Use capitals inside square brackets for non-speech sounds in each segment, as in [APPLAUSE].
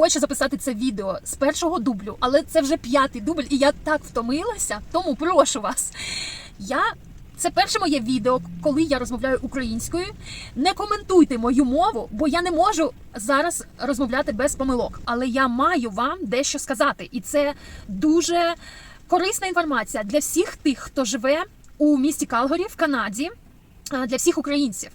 хочу записати це відео з першого дублю, але це вже п'ятий дубль, і я так втомилася. Тому прошу вас. Я це перше моє відео, коли я розмовляю українською. Не коментуйте мою мову, бо я не можу зараз розмовляти без помилок. Але я маю вам дещо сказати, і це дуже корисна інформація для всіх тих, хто живе у місті Калгарі в Канаді. Е, Для всіх українців.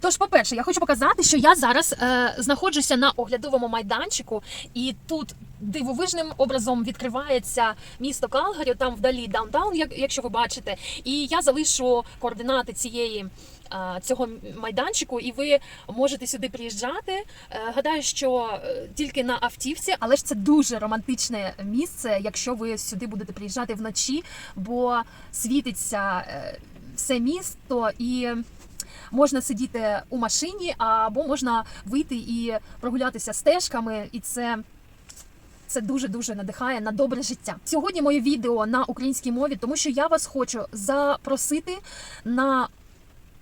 Тож, по-перше, я хочу показати, що я зараз е, знаходжуся на оглядовому майданчику, і тут дивовижним образом відкривається місто Калгарі, там вдалі даунтаун, як, якщо ви бачите. І я залишу координати цієї. е, Цього майданчику, і ви можете сюди приїжджати. Е, Гадаю, що е, тільки на автівці, але ж це дуже романтичне місце, якщо ви сюди будете приїжджати вночі, бо світиться е, все місто і. Можна сидіти у машині, або можна вийти і прогулятися стежками, і це. Це дуже дуже надихає на добре життя. Сьогодні моє відео на українській мові, тому що я вас хочу запросити на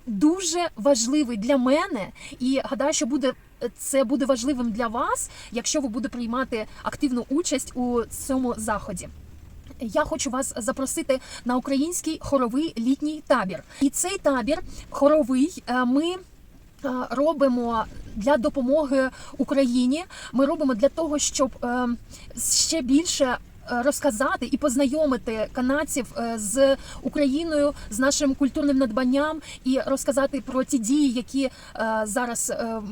дуже важливий для мене, і гадаю, що буде це буде важливим для вас, якщо ви будете приймати активну участь у цьому заході. Я хочу вас запросити на український хоровий літній табір. І цей табір хоровий е, ми е, робимо для допомоги Україні. Ми робимо для того, щоб е, ще більше. Розказати і познайомити канадців з Україною, з нашим культурним надбанням, і розказати про ті дії, які зараз е,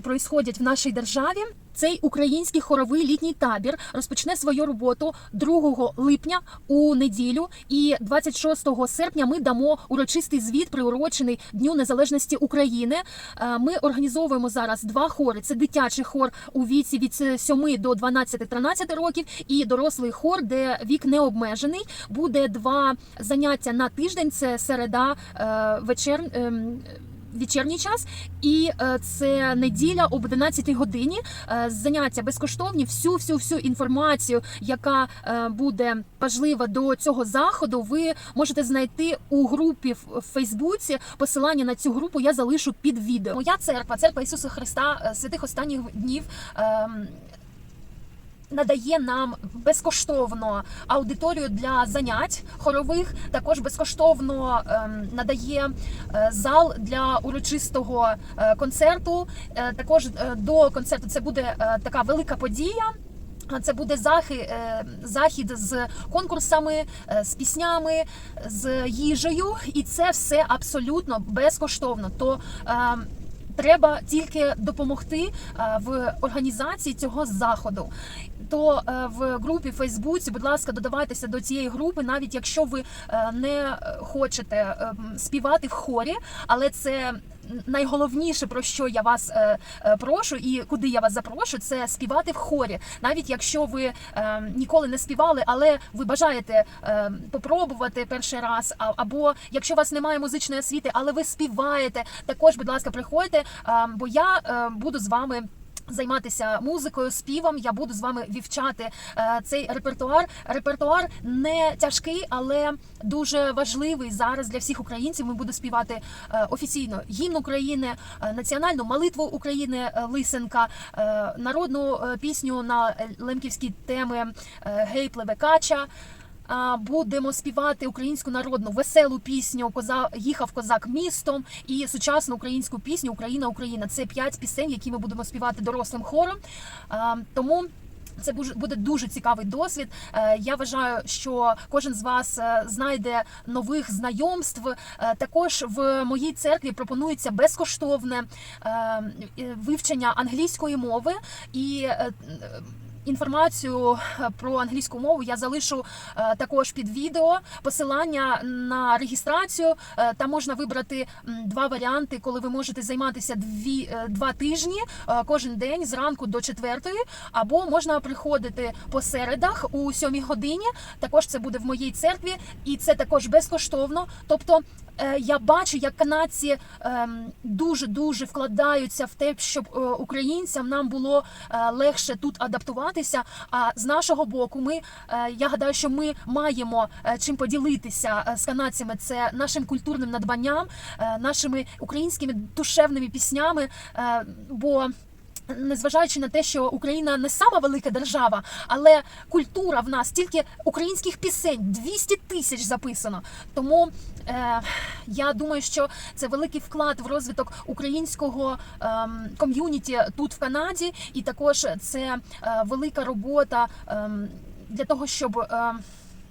в нашій державі. Цей український хоровий літній табір розпочне свою роботу 2 липня у неділю, і 26 серпня ми дамо урочистий звіт, приурочений Дню Незалежності України. Е, Ми організовуємо зараз два хори: це дитячий хор у віці від 7 до 12-13 років, і дорослий хор, де вік не обмежений. Буде два заняття на тиждень. Це середа, е, вечер. Ем, Вечірній час, і е, це неділя об 11 годині. Е, заняття безкоштовні. Всю всю всю інформацію, яка е, буде важлива до цього заходу, ви можете знайти у групі в Фейсбуці. Посилання на цю групу я залишу під відео. Моя церква, церква Ісуса Христа, святих останніх днів. Ем, Надає нам безкоштовно аудиторію для занять хорових. Також безкоштовно ем, надає е, зал для урочистого е, концерту. Е, також до концерту це буде така велика подія. Це буде захід з конкурсами, з піснями, з їжею, і це все абсолютно безкоштовно. То е, треба тільки допомогти е, в організації цього заходу. То е, в групі Фейсбуці, будь ласка, додавайтеся до цієї групи, навіть якщо ви е, не хочете е, співати в хорі, але це найголовніше про що я вас е, е, прошу, і куди я вас запрошу, це співати в хорі. Навіть якщо ви е, ніколи не співали, але ви бажаєте попробувати перший раз, а- або якщо у вас немає музичної освіти, але ви співаєте, також, будь ласка, приходьте, бо я буду з вами. Займатися музикою, співом, я буду з вами вівчати е, цей репертуар. Репертуар не тяжкий, але дуже важливий зараз для всіх українців. Ми будемо співати е, офіційно гімн України, е, національну молитву України Лисенка, народну пісню на лемківські теми Гей плеве кача. А, Будемо співати українську народну веселу пісню Коза їхав козак містом і сучасну українську пісню Україна Україна. Це п'ять пісень, які ми будемо співати дорослим хором. Тому. Це буде дуже цікавий досвід. Е, Я вважаю, що кожен з вас е, знайде нових знайомств. Е, Також в моїй церкві пропонується безкоштовне вивчення англійської мови і. Інформацію е, про англійську мову я залишу е, також під відео. Посилання на реєстрацію. Е, Там можна вибрати два варіанти, коли ви можете займатися дві два тижні кожен день зранку до четвертої, або можна приходити по середах у сьомій годині. Також це буде в моїй церкві, і це також безкоштовно. Тобто я бачу, як канадці дуже дуже вкладаються в те, щоб е, українцям нам було е, легше тут адаптуватися. А з нашого боку, ми е, я гадаю, що ми маємо е, чим поділитися е, з канадцями. Це нашим культурним надбанням, е, нашими українськими душевними піснями. е, Бо Незважаючи на те, що Україна не сама велика держава, але культура в нас тільки українських пісень 200 тисяч записано. Тому е, я думаю, що це великий вклад в розвиток українського ем, ком'юніті тут в Канаді, і також це е, велика робота ем, для того, щоб. Е,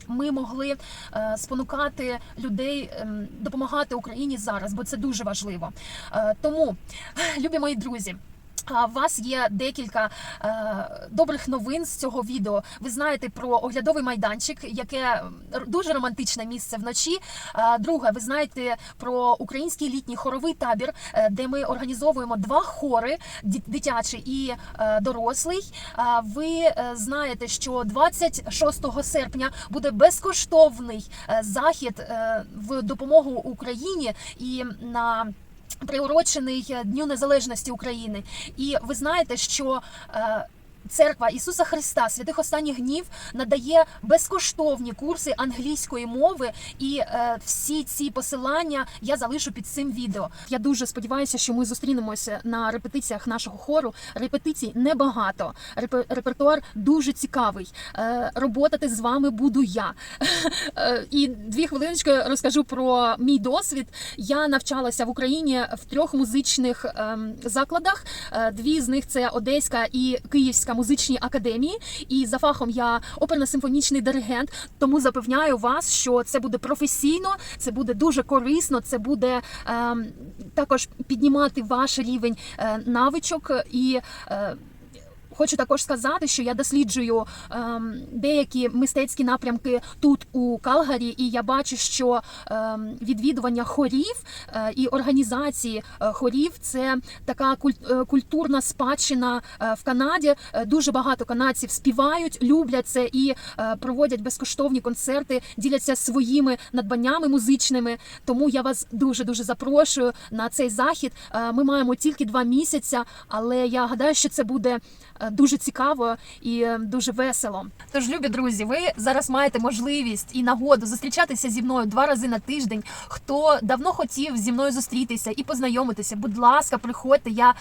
ми могли е, спонукати людей ем, допомагати Україні зараз, бо це дуже важливо. Е, тому, [LAUGHS] любі мої друзі. У вас є декілька е, добрих новин з цього відео. Ви знаєте про оглядовий майданчик, яке дуже романтичне місце вночі. Е, друге, ви знаєте про український літній хоровий табір, е, де ми організовуємо два хори дитячий і е, дорослий. Е, ви знаєте, що 26 серпня буде безкоштовний е, захід е, в допомогу Україні і на приурочений е, Дню Незалежності України. І ви знаєте, що е, Церква Ісуса Христа святих останніх днів надає безкоштовні курси англійської мови, і е, всі ці посилання я залишу під цим відео. Я дуже сподіваюся, що ми зустрінемося на репетиціях нашого хору. Репетицій небагато. Репе- репертуар дуже цікавий. Е, роботати з вами буду я. [LAUGHS] Е, І дві хвилиночки розкажу про мій досвід. Я навчалася в Україні в трьох музичних ем, закладах. Е, Дві з них це Одеська і Київська музичні академії. І за фахом я оперно-симфонічний диригент. Тому запевняю вас, що це буде професійно, це буде дуже корисно, це буде е, також піднімати ваш рівень е, навичок і. е, Хочу також сказати, що я досліджую ем, деякі мистецькі напрямки тут у Калгарі, і я бачу, що ем, відвідування хорів е, і організації е, хорів це така е, культурна спадщина в Канаді. Дуже багато канадців співають, люблять це і проводять безкоштовні концерти, діляться своїми надбаннями музичними. Тому я вас дуже дуже запрошую на цей захід. Ми маємо тільки два місяці, але я гадаю, що це буде дуже цікаво і е, дуже весело. Тож, любі друзі, ви зараз маєте можливість і нагоду зустрічатися зі мною два рази на тиждень. Хто давно хотів зі мною зустрітися і познайомитися, будь ласка, приходьте. Я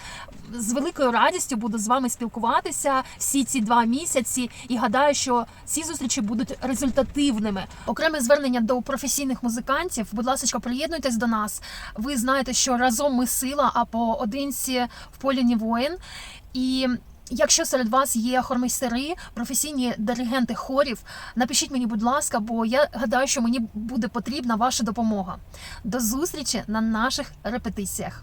з великою радістю буду з вами спілкуватися всі ці два місяці. І гадаю, що ці зустрічі будуть результативними. Окреме звернення до професійних музикантів. Будь ласка, приєднуйтесь до нас. Ви знаєте, що разом ми сила, а поодинці в полі ні воїн. І Якщо серед вас є хормейстери, професійні диригенти хорів, напишіть мені, будь ласка, бо я гадаю, що мені буде потрібна ваша допомога. До зустрічі на наших репетиціях.